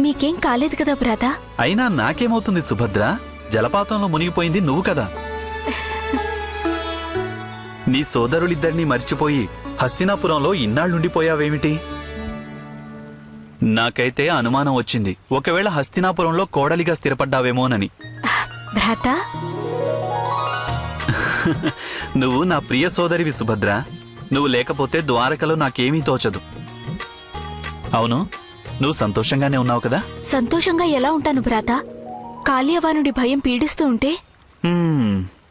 మీకేం కాలేదు కదా భ్రాత? అయినా నాకేమవుతుంది సుభద్ర? జలపాతంలో మునిగిపోయింది నువ్వు కదా. నీ సోదరులిద్దరినీ మర్చిపోయి హస్తినాపురంలో ఇన్నాళ్ళుండిపోయావేమిటి? నాకైతే అనుమానం వచ్చింది. ఒకవేళ హస్తినాపురంలో కోడలిగా స్థిరపడ్డావేమోనని. భ్రాత? నువ్వు నా ప్రియ సోదరివి సుభద్ర. నువ్వు లేకపోతే ద్వారకలో నాకేమీ తోచదు. అవును? నువ్వు సంతోషంగానే ఉన్నావు కదా? సంతోషంగా ఎలా ఉంటాను భ్రాత? కాళ్యవానుడి భయం పీడిస్తూ ఉంటే?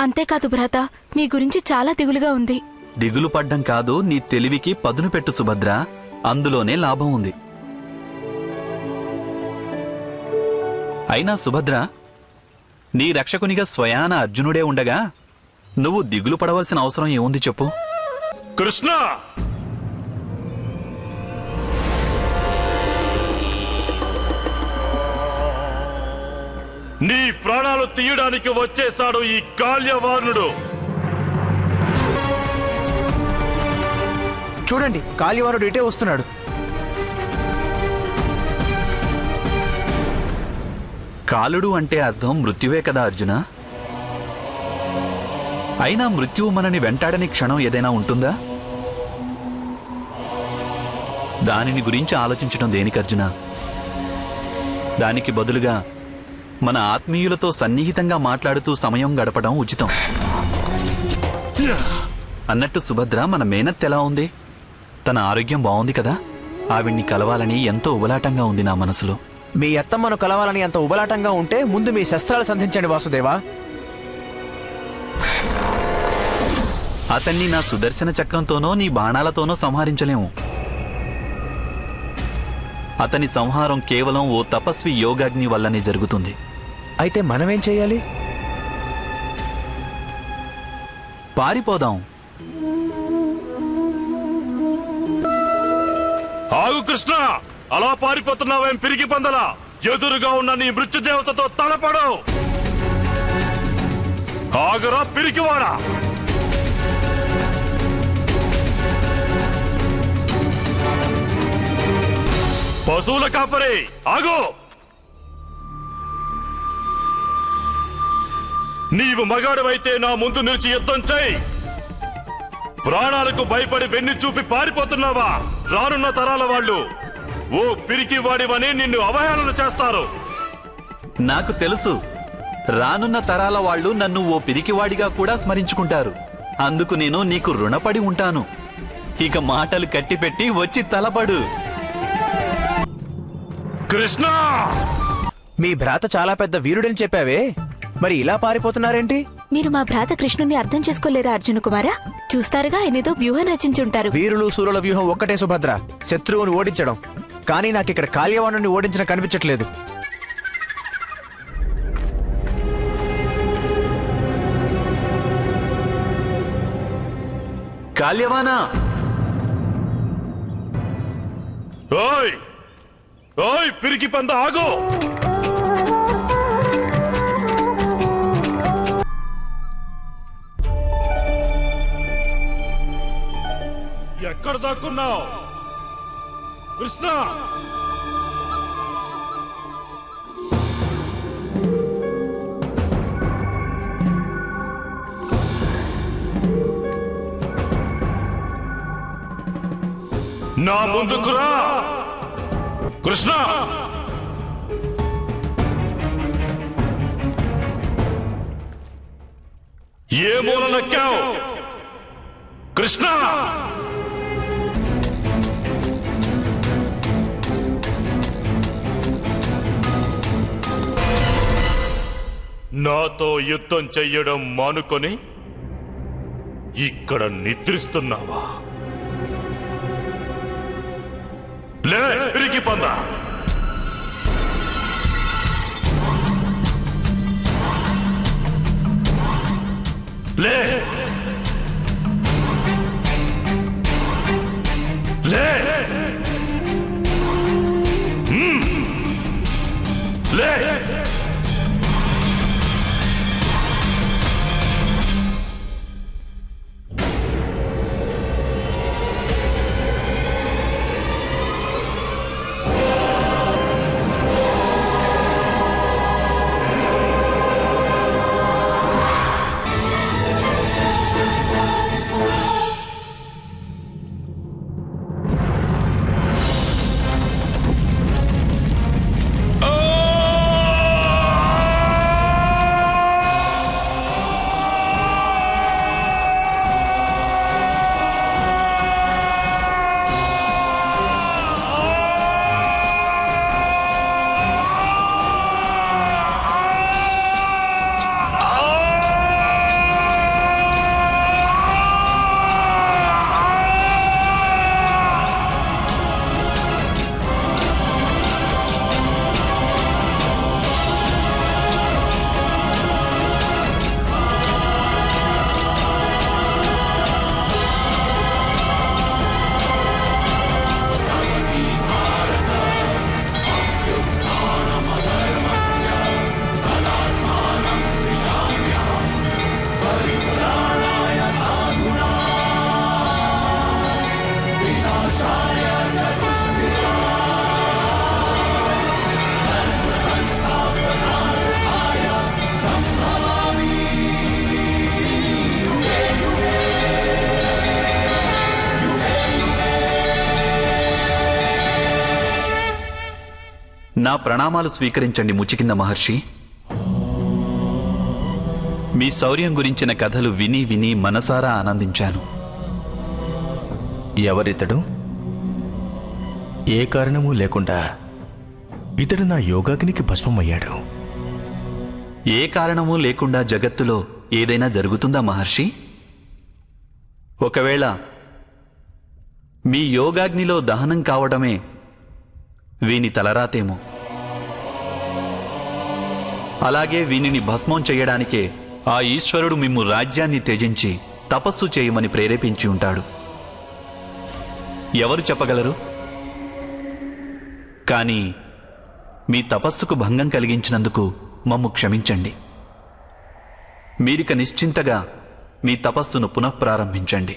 అంతేకాదు భ్రాత మీ గురించి చాలా దిగులుగా ఉంది. దిగులు పడ్డం కాదు నీ తెలివికి పదును పెట్టు సుభద్ర. అందులోనే లాభం ఉంది. అయినా సుభద్ర నీ రక్షకునిగా స్వయాన అర్జునుడే ఉండగా నువ్వు దిగులు పడవలసిన అవసరం ఏముంది చెప్పు? కృష్ణ! నీ ప్రాణాలు తీయడానికి వచ్చేశాడు ఈ కాల్యవార్ణుడు. చూడండి కాళీవారుడు ఇటే వస్తున్నాడు. కాలుడు అంటే అర్థం మృత్యువే కదా అర్జున? అయినా మృత్యువు మనని వెంటాడని క్షణం ఏదైనా ఉంటుందా? దానిని గురించి ఆలోచించడం దేనికి అర్జున? దానికి బదులుగా మన ఆత్మీయులతో సన్నిహితంగా మాట్లాడుతూ సమయం గడపడం ఉచితం. అన్నట్టు సుభద్ర మన మేనత్ ఎలా ఉంది? తన ఆరోగ్యం బాగుంది కదా? ఆవిడ్ని కలవాలని ఎంతో ఉబలాటంగా ఉంది నా మనసులో. మీ అత్తమ్మను కలవాలని అంత ఉబలాటంగా ఉంటే ముందు మీ శస్త్రాలు సంధించండి వాసుదేవా. అతన్ని నా సుదర్శన చక్రంతోనో నీ బాణాలతోనో సంహరించలేము. అతని సంహారం కేవలం ఓ తపస్వి యోగాగ్ని వల్లనే జరుగుతుంది. అయితే మనమేం చేయాలి? పారిపోదాం. ఆగు కృష్ణ! అలా పారిపోతున్నావేం పిరిగి పందలా? ఎదురుగా ఉన్న నీ మృత్యుదేవతతో తలపడు ఆగురా పిరికివాడా! పశువుల కాపరి ఆగు! నీవు మగాడివైతే నా ముందు నిలిచి యుద్ధం చేయి. ప్రాణాలకు భయపడి వెన్ను చూపి పారిపోతున్నావా? రానున్న తరాల వాళ్ళు ఓ పిరికి వాడివని నిన్ను అవహేళన చేస్తారు. నాకు తెలుసు రానున్న తరాల వాళ్ళు నన్ను ఓ పిరికివాడిగా కూడా స్మరించుకుంటారు. అందుకు నేను నీకు రుణపడి ఉంటాను. ఇక మాటలు కట్టిపెట్టి వచ్చి తలపడు. కృష్ణ! మీ భ్రాత చాలా పెద్ద వీరుడని చెప్పావే? మరి ఇలా పారిపోతున్నారేంటి? మీరు మా భ్రాత కృష్ణుని అర్థం చేసుకోలేరా అర్జున కుమారా? చూస్తారుగా ఆయనేదో వ్యూహం రచించుంటారు వీరులు సూరుల వ్యూహం ఒక్కటే సుభద్ర. శత్రువుని ఓడించడం. కానీ నాకు ఇక్కడ కాళ్యవాణుని ఓడించడం కనిపించట్లేదు. కాల్యవానా ఓయ్! ఓయ్ పిరికి పంద ఆగు! ఎక్కడ దాక్కున్నావు? కృష్ణ! నా ముందుకు రా! కృష్ణ! ఏ మూల నక్కావు కృష్ణ! నాతో యుద్ధం చెయ్యడం మానుకొని ఇక్కడ నిద్రిస్తున్నావా? లే పిరికి పొందా. లే. లే. లే. నా ప్రణామాలు స్వీకరించండి ముచికింద మహర్షి. మీ శౌర్యం గురించిన కథలు విని విని మనసారా ఆనందించాను. ఎవరితడు? ఏ కారణము లేకుండా ఇతడు నా యోగాగ్నికి భస్మమయ్యాడు. ఏ కారణమూ లేకుండా జగత్తులో ఏదైనా జరుగుతుందా మహర్షి? ఒకవేళ మీ యోగాగ్నిలో దహనం కావడమే వీని తలరాతేమో. అలాగే వీనిని భస్మం చేయడానికే ఆ ఈశ్వరుడు మిమ్ము రాజ్యాన్ని త్యజించి తపస్సు చేయమని ప్రేరేపించి ఉంటాడు. ఎవరు చెప్పగలరు? కానీ మీ తపస్సుకు భంగం కలిగించినందుకు మమ్ము క్షమించండి. మీరిక నిశ్చింతగా మీ తపస్సును పునఃప్రారంభించండి.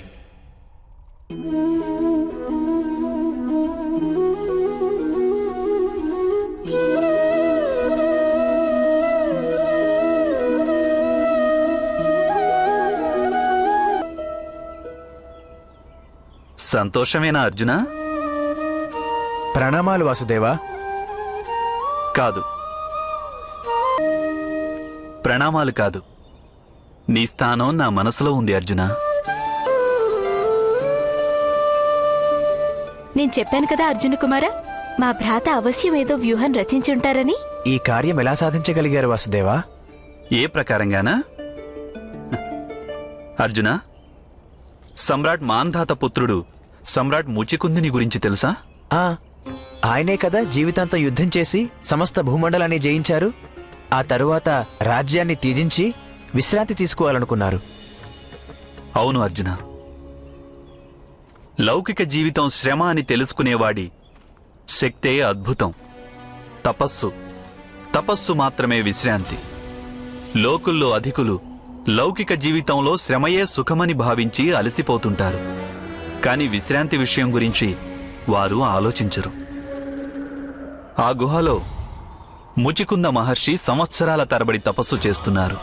సంతోషమేనా అర్జున? ప్రణామాలు వాసుదేవా. కాదు. ప్రణామాలు కాదు. నీ స్థానం నా మనసులో ఉంది అర్జున. నేను చెప్పాను కదా అర్జున కుమార మా భ్రాత అవశ్యం ఏదో వ్యూహం రచించుంటారని ఈ కార్యం ఎలా సాధించగలిగారు వాసుదేవా? ఏ ప్రకారంగానా? అర్జున సమ్రాట్ మాంధాత పుత్రుడు సమ్రాట్ ముచికుందిని గురించి తెలుసా? ఆ ఆయనే కదా జీవితాంతం యుద్ధం చేసి సమస్త భూమండలాన్ని జయించారు. ఆ తరువాత రాజ్యాన్ని త్యజించి విశ్రాంతి తీసుకోవాలనుకున్నారు. అవును అర్జున. లౌకిక జీవితం శ్రమ అని తెలుసుకునేవాడి శక్తే అద్భుతం. తపస్సు. తపస్సు మాత్రమే విశ్రాంతి. లోకుల్లో అధికులు లౌకిక జీవితంలో శ్రమయే సుఖమని భావించి అలసిపోతుంటారు. కానీ విశ్రాంతి విషయం గురించి వారు ఆలోచించరు. ఆ గుహలో ముచికుంద మహర్షి సంవత్సరాల తరబడి తపస్సు చేస్తున్నారు.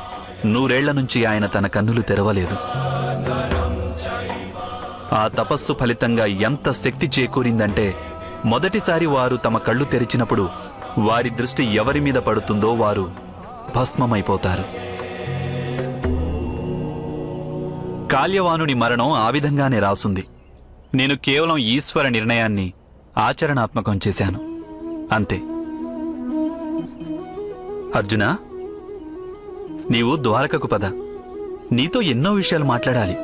నూరేళ్ళ నుంచి ఆయన తన కన్నులు తెరవలేదు. ఆ తపస్సు ఫలితంగా ఎంత శక్తి చేకూరిందంటే మొదటిసారి వారు తమ కళ్ళు తెరిచినప్పుడు వారి దృష్టి ఎవరి మీద పడుతుందో వారు భస్మమైపోతారు. కాల్యవానుని మరణం ఆ విధంగానే రాసుంది. నేను కేవలం ఈశ్వర నిర్ణయాన్ని ఆచరణాత్మకం చేశాను. అంతే. అర్జునా నీవు ద్వారకకు పద. నీతో ఎన్నో విషయాలు మాట్లాడాలి.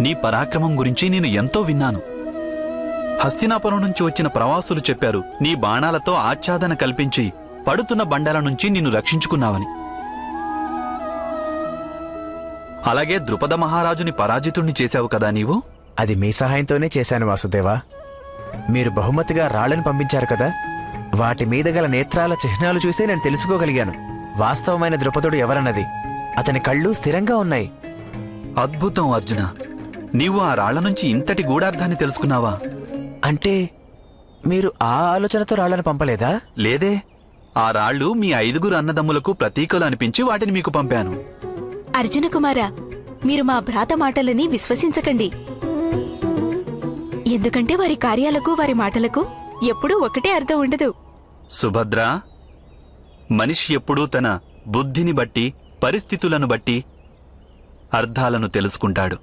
నీ పరాక్రమం గురించి నేను ఎంతో విన్నాను. హస్తినాపురం నుంచి వచ్చిన ప్రవాసులు చెప్పారు నీ బాణాలతో ఆచ్ఛాదన కల్పించి పడుతున్న బండల నుంచి నిన్ను రక్షించుకున్నావని. అలాగే ద్రుపద మహారాజుని పరాజితుణ్ణి చేశావు కదా నీవు? అది మీ సహాయంతోనే చేశాను వాసుదేవా. మీరు బహుమతిగా రాళ్ళను పంపించారు కదా? వాటి మీద గల నేత్రాల చిహ్నాలు చూసే నేను తెలుసుకోగలిగాను. వాస్తవమైన ద్రుపదుడు ఎవరన్నది? అతని కళ్ళు స్థిరంగా ఉన్నాయి. అద్భుతం అర్జున. నీవు ఆ రాళ్ళ నుంచి ఇంతటి గూఢార్థాన్ని తెలుసుకున్నావా? అంటే మీరు ఆ ఆలోచనతో రాళ్ళను పంపలేదా? లేదే. ఆ రాళ్ళు మీ ఐదుగురు అన్నదమ్ములకు ప్రతీకలు అనిపించి వాటిని మీకు పంపాను. అర్జున కుమారా మీరు మా భ్రాత మాటలని విశ్వసించకండి. ఎందుకంటే వారి కార్యాలకు వారి మాటలకు ఎప్పుడూ ఒకటే అర్థం ఉండదు. సుభద్ర మనిషి ఎప్పుడూ తన బుద్ధిని బట్టి పరిస్థితులను బట్టి అర్థాలను తెలుసుకుంటాడు.